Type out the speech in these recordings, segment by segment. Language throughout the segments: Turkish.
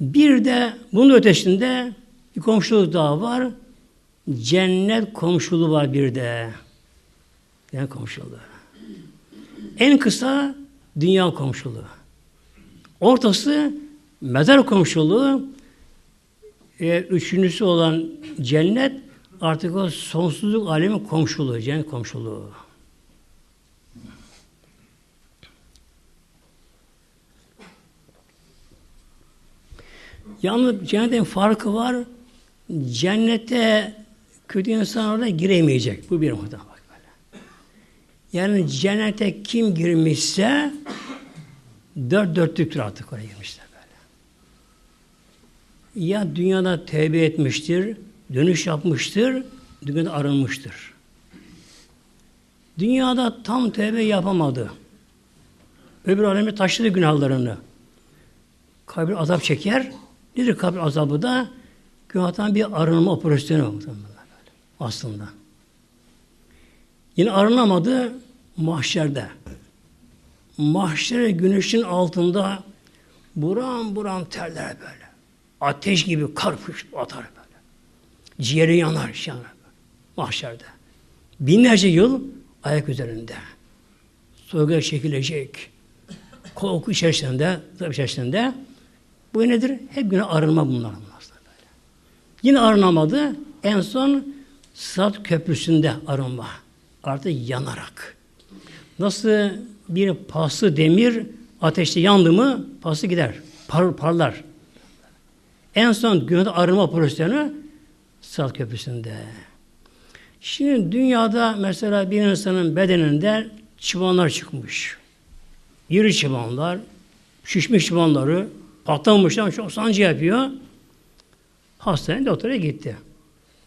Bir de bunun ötesinde bir komşuluk daha var. Cennet komşuluğu var bir de. Cennet komşuluğu. En kısa dünya komşuluğu. Ortası mezar komşuluğu. E, üçüncüsü olan cennet artık o sonsuzluk alemi komşuluğu, cennet komşuluğu. Yalnız cennetin farkı var. Cennete kötü insan orada giremeyecek. Bu bir böyle. Yani cennete kim girmişse dört dörtlüktür artık oraya girmişler böyle. Ya dünyada tevbe etmiştir, dönüş yapmıştır, dünyada arınmıştır. Dünyada tam tevbe yapamadı. Öbür alemi taşıdı günahlarını. Kabir azap çeker. Nedir kabir azabı da? Günahtan bir arınma operasyonu aslında. Yine arınamadı mahşerde. Mahşere güneşin altında buram buram terler böyle. Ateş gibi karpış atar böyle. Ciğeri yanar, yanar. Mahşerde. Binlerce yıl ayak üzerinde. Soyga çekilecek. Korku içerisinde, tabi içerisinde. Bu nedir? Hep güne arınma bunlar. Böyle. Yine arınamadı. En son Sırat Köprüsü'nde arınma. Artık yanarak. Nasıl bir paslı demir ateşte yandı mı paslı gider. Par, parlar. En son günde arınma operasyonu Sırat Köprüsü'nde. Şimdi dünyada mesela bir insanın bedeninde çıbanlar çıkmış. İri çıbanlar, şişmiş çıbanları, patlamışlar, çok sancı yapıyor. Hastaneye doktora gitti.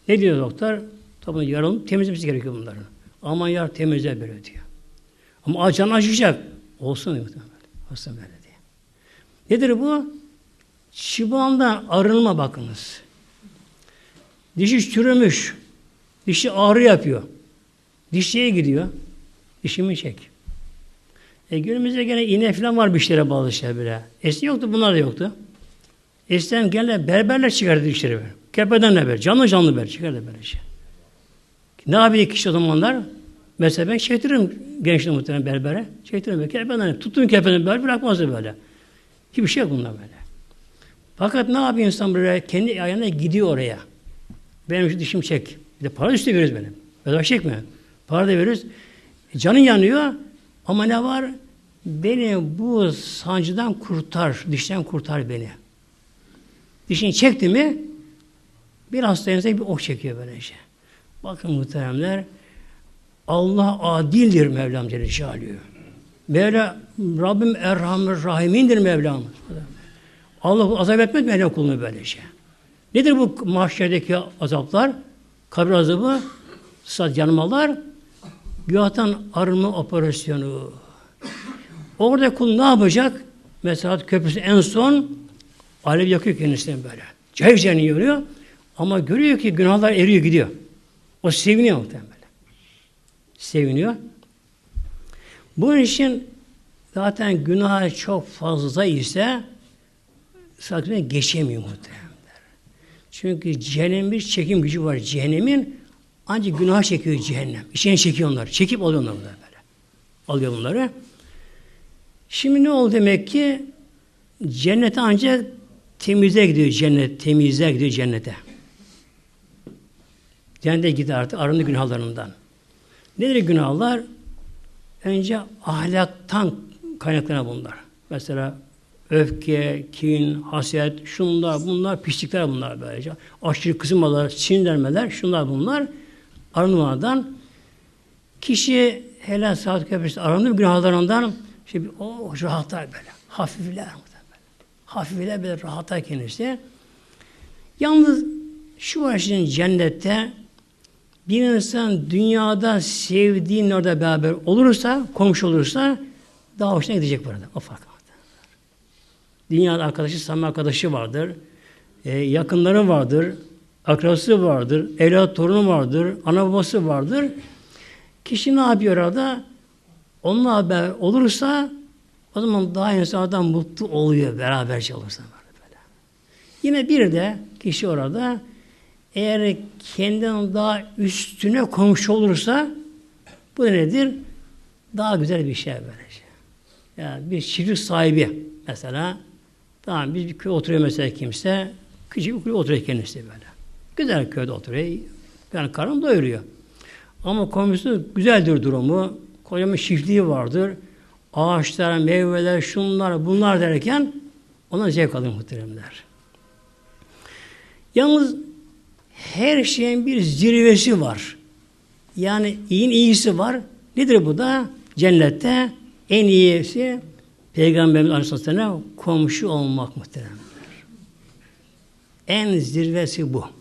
Ne diyor doktor? Tabii yaralım temizlemesi gerekiyor bunların. Aman yar temizle böyle diyor. Ama acan acıyacak. Olsun diyor. Olsun böyle diye. Nedir bu? Çıbandan arınma bakınız. Dişi çürümüş. Dişi ağrı yapıyor. Dişçiye gidiyor. Dişimi çek. E günümüzde gene iğne falan var bir şeylere bağlı şey böyle. Eski yoktu bunlar da yoktu. Eskiden gene berberler çıkardı dişleri böyle. Kepeden ne böyle? Canlı canlı böyle çıkardı böyle şey. Ne yapıyor kişi o zamanlar? Mesela ben çektiririm gençliği muhtemelen berbere. Çektiririm böyle. Kepeden tuttuğum kepeden böyle bırakmazdı böyle. Hiçbir şey yok bunlar böyle. Fakat ne yapıyor insan böyle? Kendi ayağına gidiyor oraya. Benim şu dişimi çek. Bir de para üstü veriyoruz benim. Bedava çekme. Para da veriyoruz. E, canın yanıyor. Ama ne var? Beni bu sancıdan kurtar, dişten kurtar beni. Dişini çekti mi bir hastanede bir ok çekiyor böylece. Bakın muhteremler Allah adildir Mevlam Celle Celaluhu. Mevla Rabbim Erhamur Rahimindir Mevlam. Allah azap etmez Mevlam kulunu böylece. Nedir bu mahşerdeki azaplar? Kabir azabı, saat yanmalar, Günahtan arınma operasyonu. Orada kul ne yapacak? Mesela köprüsü en son alev yakıyor kendisine böyle. Cevceni yanıyor. Ama görüyor ki günahlar eriyor gidiyor. O seviniyor muhtemelen. Seviniyor. Bunun için zaten günah çok fazla ise zaten geçemiyor muhtemelen. Çünkü cehennem bir çekim gücü var. Cehennemin ancak günah çekiyor cehennem. İçine çekiyor onları. Çekip alıyor onları böyle. Alıyor bunları. Şimdi ne oldu demek ki? Cennete ancak temizler gidiyor cennet. Temizler gidiyor cennete. Cennete gider artık arındı günahlarından. Nedir günahlar? Önce ahlaktan kaynaklanan bunlar. Mesela öfke, kin, haset, şunlar, bunlar, pislikler bunlar böylece. Aşırı kızmalar, sinirlenmeler, şunlar bunlar arınmadan kişi helal saat köprüsü arınır günahlarından işte bir, o rahatlar böyle. Hafifler. Hafifler böyle rahatlar kendisi. Yalnız şu var şimdi cennette bir insan dünyada sevdiğin orada beraber olursa, komşu olursa daha hoşuna gidecek burada. O fark var. Dünyada arkadaşı, samimi arkadaşı vardır. E, yakınları vardır akrası vardır, evlat torunu vardır, ana babası vardır. Kişi ne yapıyor orada? Onunla haber olursa o zaman daha insanlardan mutlu oluyor beraber olursa böyle. Yine bir de kişi orada eğer kendinden daha üstüne komşu olursa bu nedir? Daha güzel bir şey böylece. Yani bir çiftlik sahibi mesela tamam biz bir köy oturuyor mesela kimse küçük bir köy oturuyor kendisi böyle. Güzel köyde oturuyor. Yani karın doyuruyor. Ama komşusu güzeldir durumu. Kocaman çiftliği vardır. Ağaçlar, meyveler, şunlar, bunlar derken ona zevk alır muhteremler. Yalnız her şeyin bir zirvesi var. Yani iyinin iyisi var. Nedir bu da? Cennette en iyisi Peygamberimiz Aleyhisselam komşu olmak muhteremler. En zirvesi bu.